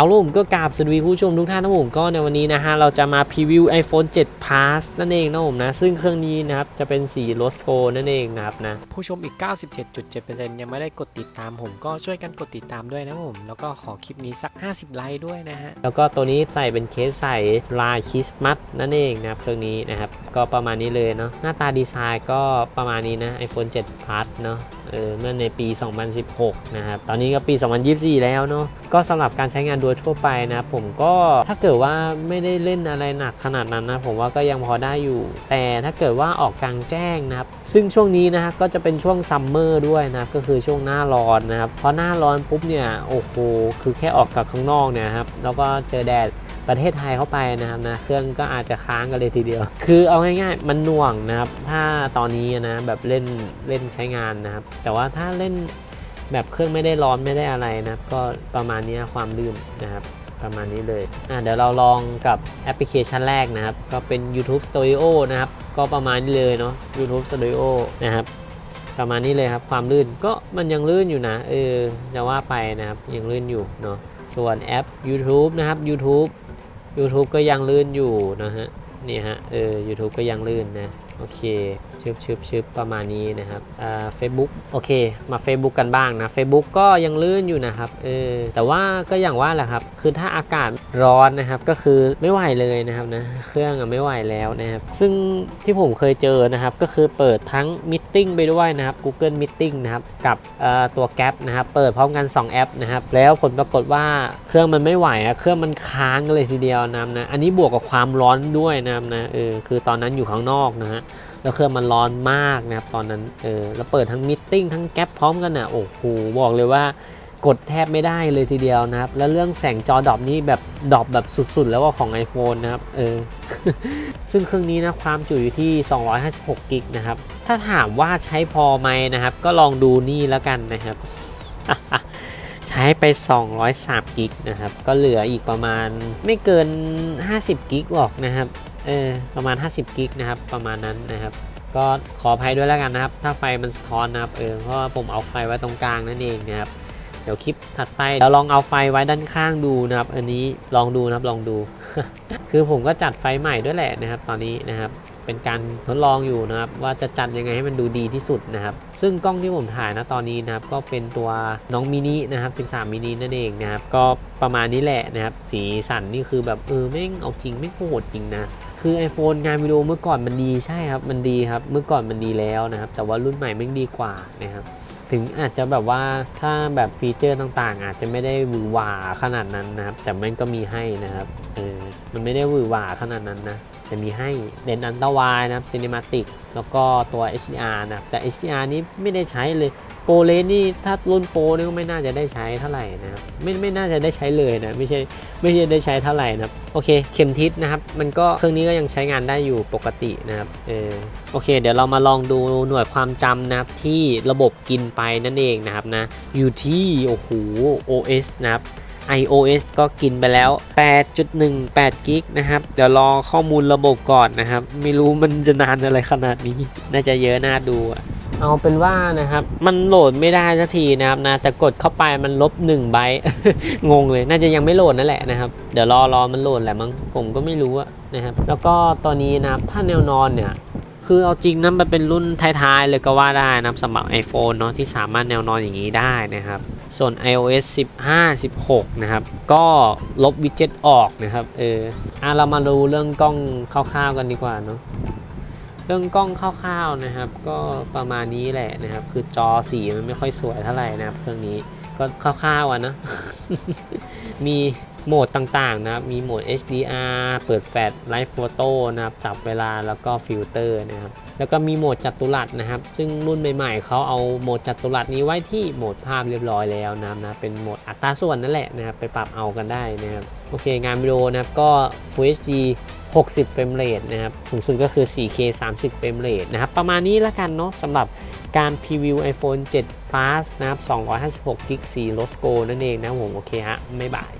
เอาล่ะผมก็กราบสวัสดีผู้ชมทุกท่านนะผมก็ในวันนี้นะฮะเราจะมาพรีวิว iPhone 7 Plus นั่นเองนะผมนะซึ่งเครื่องนี้นะครับจะเป็นสี Rose Gold นั่นเองนะครับนะผู้ชมอีก 97.7%ยังไม่ได้กดติดตามผมก็ช่วยกันกดติดตามด้วยนะผมแล้วก็ขอคลิปนี้สัก 50 ไลค์ด้วยนะฮะแล้วก็ตัวนี้ใส่เป็นเคสใส่ลายคริสต์มาสนั่นเองนะครับเครื่องนี้นะครับก็ประมาณนี้เลยเนาะหน้าตาดีไซน์ก็ประมาณนี้นะ iPhone 7 Plus เนาะ เออเมื่อในปี 2016 นะครับ ตอนนี้ก็ปี 2024 แล้วเนาะ ก็สำหรับการใช้งานโดยทั่วไปนะครับผมก็ถ้าเกิดว่าไม่ได้เล่นอะไรหนักขนาดนั้นนะผมว่าก็ยังพอได้อยู่ แต่ถ้าเกิดว่าออกกลางแจ้งนะครับ ซึ่งช่วงนี้นะฮะก็จะเป็นช่วงซัมเมอร์ด้วยนะก็คือช่วงหน้าร้อนนะครับพอหน้าร้อนปุ๊บเนี่ยโอ้โหคือแค่ออกกับข้างนอกเนี่ยครับแล้วก็เจอแดด ประเทศไทยเข้าไปนะครับนะเครื่องก็อาจจะค้างกันเลยทีเดียว คือเอาง่ายๆ มันหน่วงนะครับ ถ้าตอนนี้นะแบบเล่นเล่นใช้งานนะครับ แต่ว่าถ้าเล่นแบบเครื่องไม่ได้ร้อนไม่ได้อะไรนะครับ ก็ประมาณนี้ความลื่นนะครับประมาณนี้เลยอะเดี๋ยวเราลองกับแอปพลิเคชันแรกนะครับ ก็เป็น YouTube Studio นะครับ ก็ประมาณนี้เลยเนาะ YouTube Studio นะครับ ประมาณนี้เลยครับ ความลื่นก็มันยังลื่นอยู่นะ เออ จะว่าไปนะครับ ยังลื่นอยู่เนาะ ส่วนแอป YouTube นะครับ YouTube YouTube ก็ยังลื่นอยู่นะฮะนี่ฮะเออ YouTube ก็ยังลื่นนะ โอเคชึบชึบชึบประมาณนี้นะครับอ่าเฟซบุ๊กโอเค มา Facebook กันบ้างนะ Facebook ก็ยังลื่นอยู่นะครับเออแต่ว่าก็อย่างว่าแหละครับ คือถ้าอากาศร้อนนะครับก็คือไม่ไหวเลยนะครับนะเครื่องอะไม่ไหวแล้วนะครับซึ่งที่ผมเคยเจอนะครับก็คือเปิดทั้งมิทติ้งไปด้วยนะครับ Google Meeting นะครับกับตัว Gap นะครับเปิดพร้อมกัน 2 แอปนะครับแล้วผลปรากฏว่าเครื่องมันไม่ไหวอะเครื่องมันค้างเลยทีเดียวนะนะอันนี้บวกกับความร้อนด้วยนะนะเออคือตอนนั้นอยู่ข้างนอกนะฮะ แล้วเครื่องมันร้อนมากนะครับตอนนั้นเออแล้วเปิดทั้งมิทติ้งทั้งแก๊ปพร้อมกันอะโอ้โหบอกเลยว่ากดแทบไม่ได้เลยทีเดียวนะครับ แล้วเรื่องแสงจอดอปนี่แบบดอปแบบสุดๆ แล้วว่าของ iPhone นะครับเออซึ่งเครื่องนี้นะความจุอยู่ที่ 256กิกนะครับ ถ้าถามว่าใช้พอไหมนะครับ ก็ลองดูนี่แล้วกันนะครับ ใช้ไป 203กิกนะครับ ก็เหลืออีกประมาณไม่เกิน 50กิกหรอกนะครับ เออ ประมาณ 50กิกนะครับ ประมาณนั้นนะครับ ก็ขออภัยด้วยแล้วกันนะครับ ถ้าไฟมันสะท้อนนะครับ เออ เพราะว่าผมเอาไฟไว้ตรงกลางนั่นเองนะครับ เดี๋ยวคลิปถัดไปเราลองเอาไฟไว้ด้านข้างดูนะครับ อันนี้ลองดูนะครับ ลองดู คือผมก็จัดไฟใหม่ด้วยแหละนะครับ ตอนนี้นะครับ เป็นการทดลองอยู่นะครับว่าจะจัดยังไงให้มันดูดีที่สุดนะครับ ซึ่งกล้องที่ผมถ่ายนะตอนนี้นะครับก็เป็นตัวน้องมินินะครับ 13มินินั่นเองนะครับก็ประมาณนี้แหละนะครับ สีสันนี่คือแบบเออแม่งเอาจริงไม่งโหดจริงนะคือ iPhone งานวิดีโอเมื่อก่อนมันดีใช่ครับมันดีครับเมื่อก่อนมันดีแล้วนะครับ แต่ว่ารุ่นใหม่แม่งดีกว่านะครับ ถึงอาจจะแบบว่าถ้าแบบฟีเจอร์ต่างๆ อาจจะไม่ได้หวือหวาขนาดนั้นนะครับ แต่มันก็มีให้นะครับเออมันไม่ได้หวือหวาขนาดนั้นนะแต่มีให้เลนส์อันตวายนะครับซีนิมาติกแล้วก็ตัว HDR นะครับแต่ HDR นี้ไม่ได้ใช้เลย รเลนนี่ถ้ารุ่นโปรนี่ก็ไม่น่าจะได้ใช้เท่าไหร่นะครับไม่ไม่น่าจะได้ใช้เลยนะไม่ใช่ไม่ใช่ได้ใช้เท่าไหร่นะครับโอเคเข็มทิศนะครับมันก็เครื่องนี้ก็ยังใช้งานได้อยู่ปกตินะครับเออโอเค เดี๋ยวเรามาลองดูหน่วยความจำนะครับที่ระบบกินไปนั่นเองนะครับนะอยู่ที่โอ้โห OS นะครับ iOS ก็กินไปแล้ว 8.18 กิกนะครับ เดี๋ยวรอข้อมูลระบบก่อนนะครับ ไม่รู้มันจะนานอะไรขนาดนี้ น่าจะเยอะน่าดู เอาเป็นว่านะครับ มันโหลดไม่ได้สักทีนะครับนะแต่กดเข้าไปมันลบ1ไบต์งงเลยน่าจะยังไม่โหลดนั่นแหละนะครับ เดี๋ยวรอรอมันโหลดแหละมั้งผมก็ไม่รู้อะนะครับ แล้วก็ตอนนี้นะครับถ้าแนวนอนเนี่ยคือเอาจริงนะมันเป็นรุ่นท้ายๆเลยก็ว่าได้นะครับสำหรับ iPhone เนาะที่สามารถแนวนอนอย่างนี้ได้นะครับ ส่วน iOS 15 16 นะครับ ก็ลบวิดเจ็ตออกนะครับ เอออะเรามาดูเรื่องกล้องคร่าวๆกันดีกว่าเนาะ เรื่องกล้องคร่าวๆนะครับ ก็ประมาณนี้แหละนะครับ คือจอสีมันไม่ค่อยสวยเท่าไหร่นะครับ เครื่องนี้ก็คร่าวๆอะนะ มีโหมดต่างๆนะครับ มีโหมด HDR เปิดแฟลชไลฟ์โฟโต้นะครับ จับเวลาแล้วก็ฟิลเตอร์นะครับ แล้วก็มีโหมดจัตุรัสนะครับ ซึ่งรุ่นใหม่ๆเขาเอาโหมดจัตุรัสนี้ไว้ที่โหมดภาพเรียบร้อยแล้วนะครับนะ เป็นโหมดอัตราส่วนนั่นแหละนะครับ ไปปรับเอากันได้นะครับ โอเค งานวิดีโอนะครับ ก็ Full HD 60 เฟรมเรทนะครับ สูงสุดก็คือ 4K 30 เฟรมเรทนะครับ ประมาณนี้แล้วกันเนาะสำหรับการพรีวิว iPhone 7 Plus นะครับ256 g b 4 l o s c o นั่นเองนะผม โอเคฮะ ไม่บาย